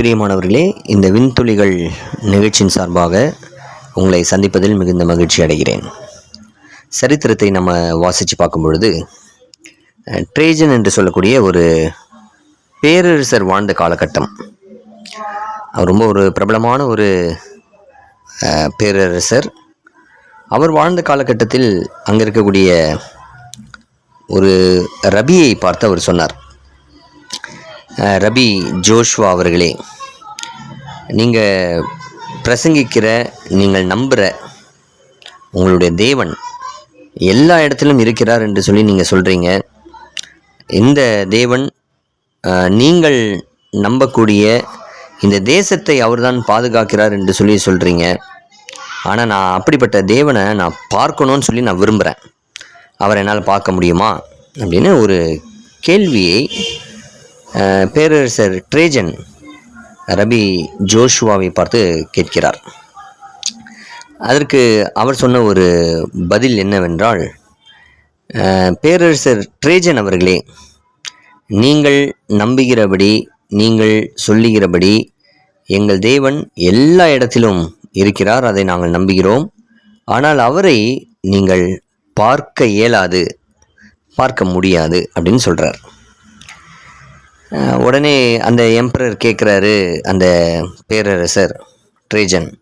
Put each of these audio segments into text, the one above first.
பிரியமானவர்களே இந்த விண்துளிகள் நிகழ்ச்சியின் சார்பாக உங்களை சந்திப்பதில் மிகுந்த மகிழ்ச்சி அடைகிறேன். சரித்திரத்தை நம்ம வாசித்து பார்க்கும் பொழுது ட்ரேஜன் என்று சொல்லக்கூடிய ஒரு பேரரசர் வாழ்ந்த காலகட்டம். அவர் ரொம்ப ஒரு பிரபலமான ஒரு பேரரசர். அவர் வாழ்ந்த காலகட்டத்தில் அங்கே இருக்கக்கூடிய ஒரு ரபியை பார்த்து அவர் சொன்னார். ரபி ஜோஷ்வா அவர்களே நீங்கள் பிரசங்கிக்கிற நீங்கள் நம்புகிற உங்களுடைய தேவன் எல்லா இடத்திலும் இருக்கிறார் என்று சொல்லி நீங்கள் சொல்கிறீங்க இந்த தேவன் நீங்கள் நம்பக்கூடிய இந்த தேசத்தை அவர்தான் பாதுகாக்கிறார் என்று சொல்லி சொல்கிறீங்க ஆனால் நான் அப்படிப்பட்ட தேவனை நான் பார்க்கணும்னு சொல்லி நான் விரும்புகிறேன் அவரை என்னால் பார்க்க முடியுமா? அப்படின்னு ஒரு கேள்வியை பேரரசர் ட்ரேஜன் ரபி ஜோஷுவாவை பார்த்து கேட்கிறார். அதற்கு அவர் சொன்ன ஒரு பதில் என்னவென்றால் பேரரசர் ட்ரேஜன் அவர்களே நீங்கள் நம்புகிறபடி நீங்கள் சொல்லுகிறபடி எங்கள் தேவன் எல்லா இடத்திலும் இருக்கிறார் அதை நாங்கள் நம்புகிறோம். ஆனால் அவரை நீங்கள் பார்க்க இயலாது பார்க்க முடியாது அப்படின்னு சொல்கிறார் உடனே அந்த எம்பரர் கேட்குறாரு அந்த பேரரசர் ட்ரேஜன்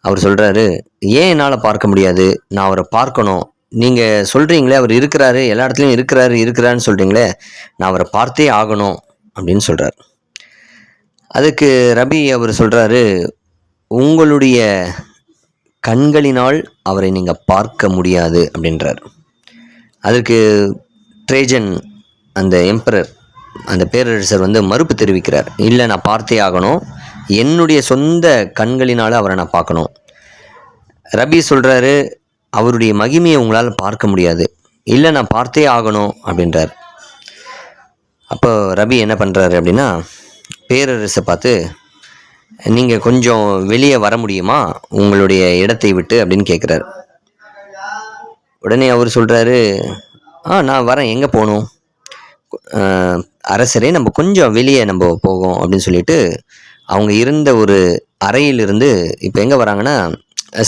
அவர் சொல்கிறாரு ஏன் என்னால் பார்க்க முடியாது? நான் அவரை பார்க்கணும். நீங்கள் சொல்கிறீங்களே அவர் இருக்கிறாரு எல்லா இடத்துலையும் இருக்கிறாரு இருக்கிறாருன்னு சொல்கிறீங்களே நான் அவரை பார்த்தே ஆகணும் அப்படின்னு சொல்கிறார் அதுக்கு ரபி அவர் சொல்கிறாரு உங்களுடைய கண்களினால் அவரை நீங்கள் பார்க்க முடியாது அப்படின்றார். அதற்கு ட்ரேஜன் அந்த எம்பரர் அந்த பேரரசர் வந்து மறுப்பு தெரிவிக்கிறார். இல்லை நான் பார்த்தே ஆகணும். என்னுடைய சொந்த கண்களினால் அவரை நான் பார்க்கணும். ரபி சொல்கிறாரு அவருடைய மகிமையை உங்களால் பார்க்க முடியாது. இல்லை நான் பார்த்தே ஆகணும் அப்படின்றார். அப்போ ரபி என்ன பண்ணுறாரு அப்படின்னா பேரரசை பார்த்து நீங்கள் கொஞ்சம் வெளியே வர முடியுமா? உங்களுடைய இடத்தை விட்டு அப்படின்னு கேட்குறாரு உடனே அவர் சொல்கிறாரு ஆ நான் வரேன். எங்கே போகணும்? அரசரே நம்ம கொஞ்சம் வெளியே நம்ம போகும் அப்படின்னு சொல்லிட்டு அவங்க இருந்த ஒரு அறையிலிருந்து இப்போ எங்கே வராங்கன்னா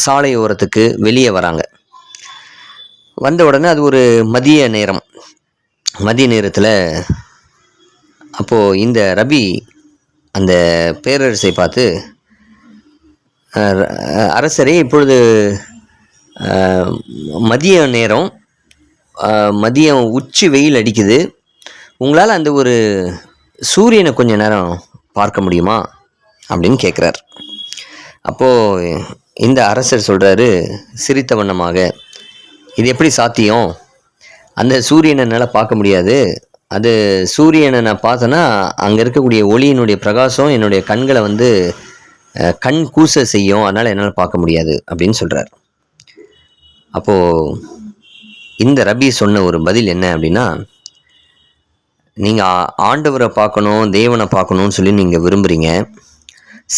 சாலை ஓரத்துக்கு வெளியே வராங்க. வந்த உடனே அது ஒரு மதிய நேரம். மதிய நேரத்தில் அப்போது இந்த ரபி அந்த பேரரசை பார்த்து அரசரே இப்பொழுது மதிய நேரம் மதியம் உச்சி வெயில் அடிக்குது. உங்களால் அந்த ஒரு சூரியனை கொஞ்ச நேரம் பார்க்க முடியுமா அப்படின்னு கேட்குறார் அப்போது இந்த அரசர் சொல்கிறாரு சிரித்த வண்ணமாக இது எப்படி சாத்தியம்? அந்த சூரியனை என்னால் பார்க்க முடியாது. அது சூரியனை நான் பார்த்தேன்னா அங்கே இருக்கக்கூடிய ஒளியினுடைய பிரகாசம் என்னுடைய கண்களை வந்து கண் கூச செய்யும். அதனால் என்னால் பார்க்க முடியாது அப்படின்னு சொல்கிறார் அப்போது இந்த ரபி சொன்ன ஒரு பதில் என்ன அப்படின்னா நீங்கள் ஆண்டவரை பார்க்கணும் தேவனை பார்க்கணும்னு சொல்லி நீங்கள் விரும்புகிறீங்க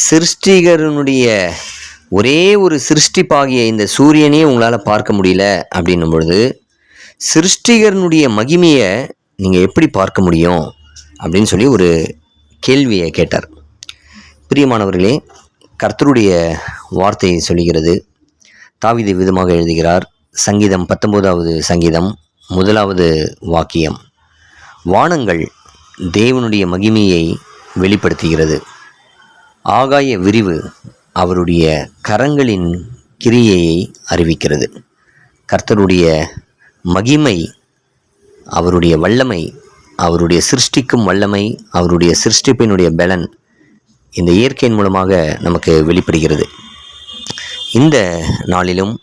சிருஷ்டிகரனுடைய ஒரே ஒரு சிருஷ்டிப்பாகிய இந்த சூரியனையே உங்களால் பார்க்க முடியல அப்படின்னும் பொழுது சிருஷ்டிகரனுடைய மகிமையை நீங்கள் எப்படி பார்க்க முடியும் அப்படின்னு சொல்லி ஒரு கேள்வியை கேட்டார். பிரியமானவர்களே கர்த்தருடைய வார்த்தையை சொல்லுகிறது. தாவித விதமாக எழுதுகிறார் சங்கீதம் பத்தொன்பதாவது சங்கீதம் முதலாவது வாக்கியம். வானங்கள் தேவனுடைய மகிமையை வெளிப்படுத்துகிறது. ஆகாய விரிவு அவருடைய கரங்களின் கிரியையை அறிவிக்கிறது. கர்த்தருடைய மகிமை அவருடைய வல்லமை அவருடைய சிருஷ்டிக்கும் வல்லமை அவருடைய சிருஷ்டிப்பினுடைய பலன் இந்த இயற்கையின் மூலமாக நமக்கு வெளிப்படுகிறது. இந்த நாளிலும்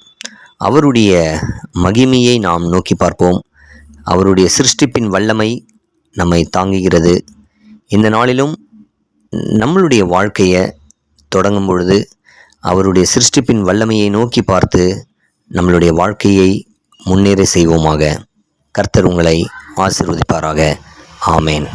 அவருடைய மகிமையை நாம் நோக்கி பார்ப்போம். அவருடைய சிருஷ்டிப்பின் வல்லமை நம்மை தாங்குகிறது. இந்த நாளிலும் நம்மளுடைய வாழ்க்கையை தொடங்கும் பொழுது அவருடைய சிருஷ்டிப்பின் வல்லமையை நோக்கி பார்த்து நம்மளுடைய வாழ்க்கையை முன்னேற செய்வோமாக. கர்த்தர் உங்களை ஆசீர்வதிப்பாராக. ஆமேன்.